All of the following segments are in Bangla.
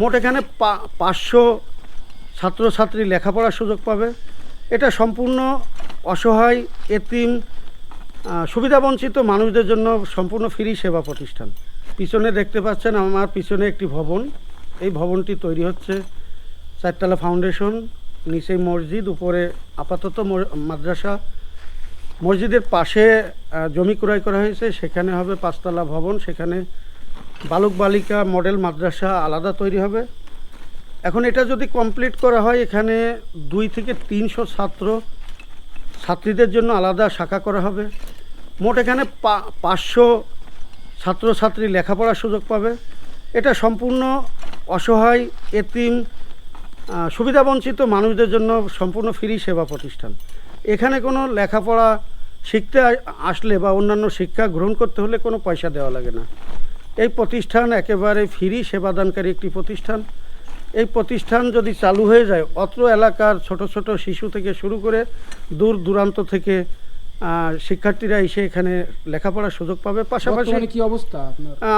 মোট এখানে পাঁচশো ছাত্রছাত্রী লেখাপড়ার সুযোগ পাবে। এটা সম্পূর্ণ অসহায়, এতিম সুবিধাবঞ্চিত মানুষদের জন্য সম্পূর্ণ ফ্রি সেবা প্রতিষ্ঠান। পিছনে দেখতে পাচ্ছেন আমার পিছনে একটি ভবন। এই ভবনটি তৈরি হচ্ছে চারতলা ফাউন্ডেশন, নিচে মসজিদ, উপরে আপাতত মাদ্রাসা। মসজিদের পাশে জমি ক্রয় করা হয়েছে, সেখানে হবে পাঁচতলা ভবন, সেখানে বালক বালিকা, মডেল মাদ্রাসা আলাদা তৈরি হবে। এখন এটা যদি কমপ্লিট করা হয়, এখানে দুই থেকে তিনশো ছাত্র ছাত্রীদের জন্য আলাদা শাখা করা হবে। মোট এখানে পাঁচশো ছাত্রছাত্রী লেখাপড়ার সুযোগ পাবে। এটা সম্পূর্ণ অসহায়, এতিম সুবিধাবঞ্চিত মানুষদের জন্য সম্পূর্ণ ফ্রি সেবা প্রতিষ্ঠান। এখানে কোনো লেখাপড়া শিখতে আসলে বা অন্যান্য শিক্ষা গ্রহণ করতে হলে কোনো পয়সা দেওয়া লাগে না। এই প্রতিষ্ঠান একেবারে ফ্রি সেবাদানকারী একটি প্রতিষ্ঠান। এই প্রতিষ্ঠান যদি চালু হয়ে যায় অত্র এলাকার ছোট ছোট শিশু থেকে শুরু করে দূর দূরান্ত থেকে শিক্ষার্থীরা এসে এখানে লেখাপড়ার সুযোগ পাবে। পাশাপাশি কি অবস্থা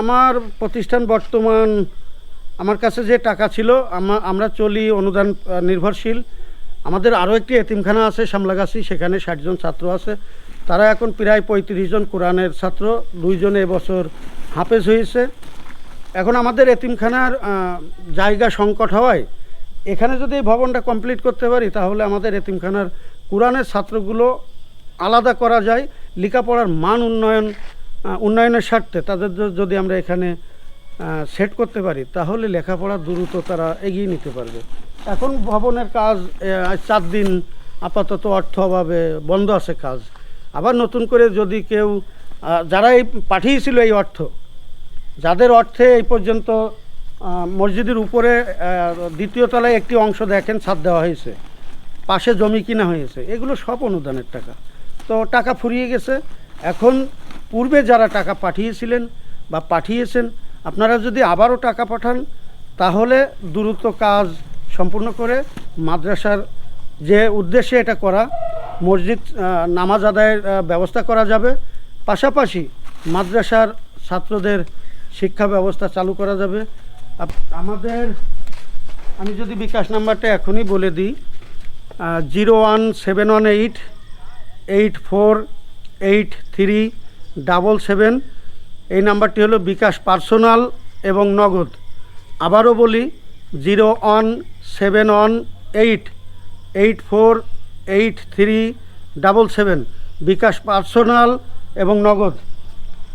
আমার প্রতিষ্ঠান বর্তমান আমার কাছে যে টাকা ছিল আমরা চলি অনুদান নির্ভরশীল। আমাদের আরও একটি এতিমখানা আছে সামলাগাছি সেখানে ষাটজন ছাত্র আছে। তারা এখন প্রায় পঁয়ত্রিশ জন কোরআনের ছাত্র দুইজন এবছর হাফেজ হয়েছে। এখন আমাদের এতিমখানার জায়গা সংকট হওয়ায় এখানে যদি এই ভবনটা কমপ্লিট করতে পারি, তাহলে আমাদের এতিমখানার কোরআনের ছাত্রগুলো আলাদা করা যায়। লেখাপড়ার মান উন্নয়ন উন্নয়নের স্বার্থে তাদের যদি আমরা এখানে সেট করতে পারি, তাহলে লেখাপড়া দ্রুত তারা এগিয়ে নিতে পারবে। এখন ভবনের কাজ চার দিন আপাতত অর্থ অভাবে বন্ধ আছে কাজ। আবার নতুন করে যদি কেউ যারা এই পাঠিয়েছিল এই অর্থ যাদের অর্থে এই পর্যন্ত মসজিদের উপরে দ্বিতীয় তলায় একটি অংশ দেখেন, ছাদ দেওয়া হয়েছে। পাশে জমি কিনা হয়েছে। এগুলো সব অনুদানের টাকা। তো টাকা ফুরিয়ে গেছে। এখন পূর্বে যারা টাকা পাঠিয়েছিলেন বা পাঠিয়েছেন, আপনারা যদি আবারও টাকা পাঠান, তাহলে দ্রুত কাজ সম্পূর্ণ করে মাদ্রাসার যে উদ্দেশ্যে এটা করা, মসজিদ নামাজ আদায়ের ব্যবস্থা করা যাবে। পাশাপাশি মাদ্রাসার ছাত্রদের শিক্ষা ব্যবস্থা চালু করা যাবে। আমাদের, আমি যদি বিকাশ নাম্বারটা এখনই বলে দিই zero one seven one eight eight four eight three double seven. এই নাম্বারটি হলো বিকাশ পার্সোনাল এবং নগদ। আবারও বলি, zero one seven one eight eight four eight three double seven. BKash personal এবং নগদ।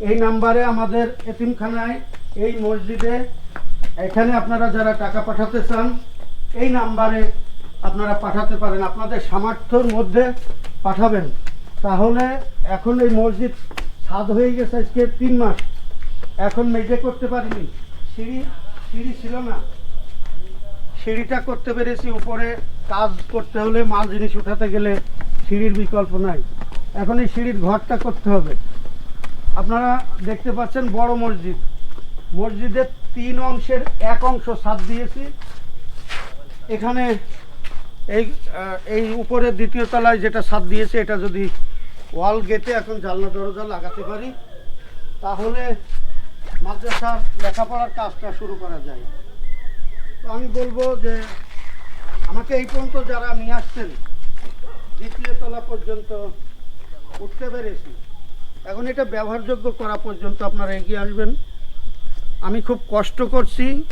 এই নাম্বারে আমাদের এতিমখানায়, এই মসজিদে, এখানে আপনারা যারা টাকা পাঠাতে চান, এই নাম্বারে আপনারা পাঠাতে পারেন, আপনাদের সামর্থ্যর মধ্যে পাঠাবেন। তাহলে এখন এই মসজিদ ছাদ হয়ে গেছে আজকে তিন মাস। এখন মেজে করতে পারিনি। সিঁড়ি সিঁড়ি ছিল না। সিঁড়িটা করতে পেরেছি, উপরে কাজ করতে হলে মাল জিনিস উঠাতে গেলে সিঁড়ির বিকল্প নাই। এখন এই সিঁড়ির ঘরটা করতে হবে। আপনারা দেখতে পাচ্ছেন বড় মসজিদ। মসজিদের তিন অংশের এক অংশ ছাদ দিয়েছি। এখানে এই এই উপরের দ্বিতীয় তলায় যেটা ছাদ দিয়েছে, এটা যদি ওয়াল গেটে এখন জানলা, দরজা লাগাতে পারি, তাহলে মাদ্রাসার লেখাপড়ার কাজটা শুরু করা যায়। তো আমি বলব যে, আমাকে এই পর্যন্ত যারা নিয়ে আসছেন, দ্বিতীয় তলা পর্যন্ত উঠতে পেরেছি। এখন এটা ব্যবহারযোগ্য করা পর্যন্ত আপনারা এগিয়ে আসবেন। আমি খুব কষ্ট করছি,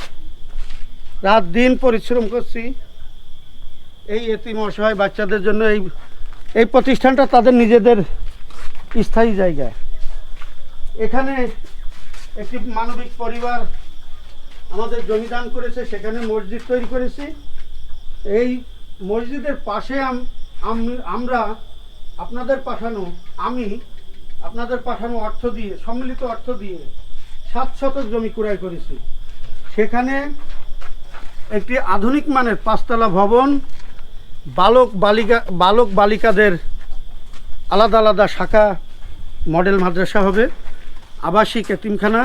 রাত দিন পরিশ্রম করছি। এই এতিম অসহায় বাচ্চাদের জন্য এই এই প্রতিষ্ঠানটা তাদের নিজেদের স্থায়ী জায়গা। এখানে একটি মানবিক পরিবার আমাদের জমিদান করেছে, সেখানে মসজিদ তৈরি করেছি। এই মসজিদের পাশে আম- আম- আমরা আপনাদের পাঠানো, আমি আপনাদের পাঠানো অর্থ দিয়ে, সম্মিলিত অর্থ দিয়ে সাত শতক জমি ক্রয় করেছি। সেখানে একটি আধুনিক মানের পাঁচতলা ভবন, বালক বালিকা বালক বালিকাদের আলাদা আলাদা শাখা, মডেল মাদ্রাসা হবে, আবাসিক এতিমখানা,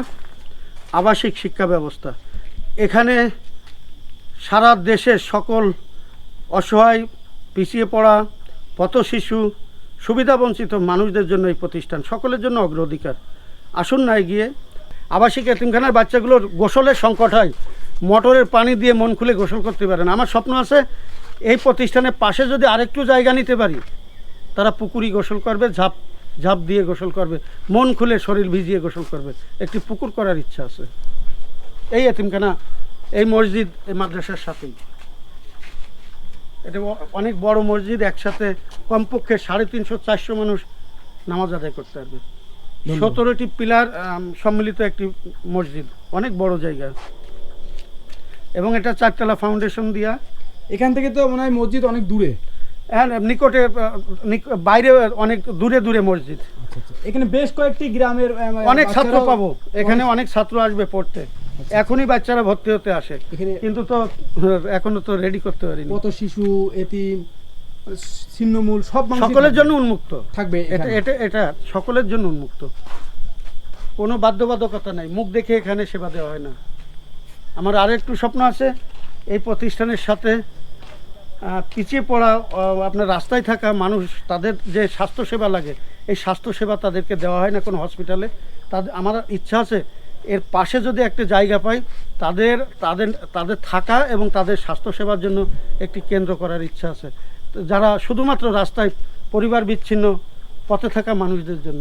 আবাসিক শিক্ষা ব্যবস্থা। এখানে সারা দেশের সকল অসহায়, পিছিয়ে পড়া পথ শিশু সুবিধাবঞ্চিত মানুষদের জন্য এই প্রতিষ্ঠান, সকলের জন্য অগ্রাধিকার। আসুন না এগিয়ে। আবাসিক এতিমখানার বাচ্চাগুলোর গোসলের সংকট হয়। মোটরের পানি দিয়ে মন খুলে গোসল করতে পারেন। আমার স্বপ্ন আছে, এই প্রতিষ্ঠানের পাশে যদি আরেকটু জায়গা নিতে পারি, তারা পুকুরি গোসল করবে, ঝাপ ঝাপ দিয়ে গোসল করবে, মন খুলে শরীর ভিজিয়ে গোসল করবে। একটি পুকুর করার ইচ্ছা আছে। এই এতিমখানা, এই মসজিদ, এই মাদ্রাসার সাথেই। এটা অনেক বড় মসজিদ একসাথে কমপক্ষে সাড়ে তিনশো চারশো মানুষ নামাজ আদায় করতে পারবে। সতেরোটি পিলার সম্মিলিত একটি মসজিদ অনেক বড় জায়গা। এবং এটা চারতলা ফাউন্ডেশন দিয়া। এখান থেকে তো মনে হয় মসজিদ অনেক দূরে। হ্যাঁ নিকটে বাইরে অনেক দূরে দূরে মসজিদ। আচ্ছা আচ্ছা। এখানে বেশ কয়েকটি গ্রামের অনেক ছাত্র পাবো। এখানে অনেক ছাত্র আসবে পড়তে। এখনই বাচ্চারা ভর্তি হতে আসে। কিন্তু তো এখনও তো রেডি করতে পারিনি। কত শিশু এতিম ছিন্নমূল সব সকলের জন্য উন্মুক্ত। থাকবে এটা এটা এটা সকলের জন্য উন্মুক্ত। কোনো বাধ্যবাধকতা নাই। মুখ দেখে এখানে সেবা দেওয়া হয় না। আমার আরও একটু স্বপ্ন আছে এই প্রতিষ্ঠানের সাথে পিছিয়ে পড়া আপনার রাস্তায় থাকা মানুষ তাদের যে স্বাস্থ্যসেবা লাগে এই স্বাস্থ্যসেবা তাদেরকে দেওয়া হয় না কোনো হসপিটালে তাদের আমার ইচ্ছা আছে এর পাশে যদি একটা জায়গা পাই, তাদের তাদের তাদের থাকা এবং তাদের স্বাস্থ্যসেবার জন্য একটি কেন্দ্র করার ইচ্ছা আছে। যারা শুধুমাত্র রাস্তায় পরিবার বিচ্ছিন্ন, পথে থাকা মানুষদের জন্য।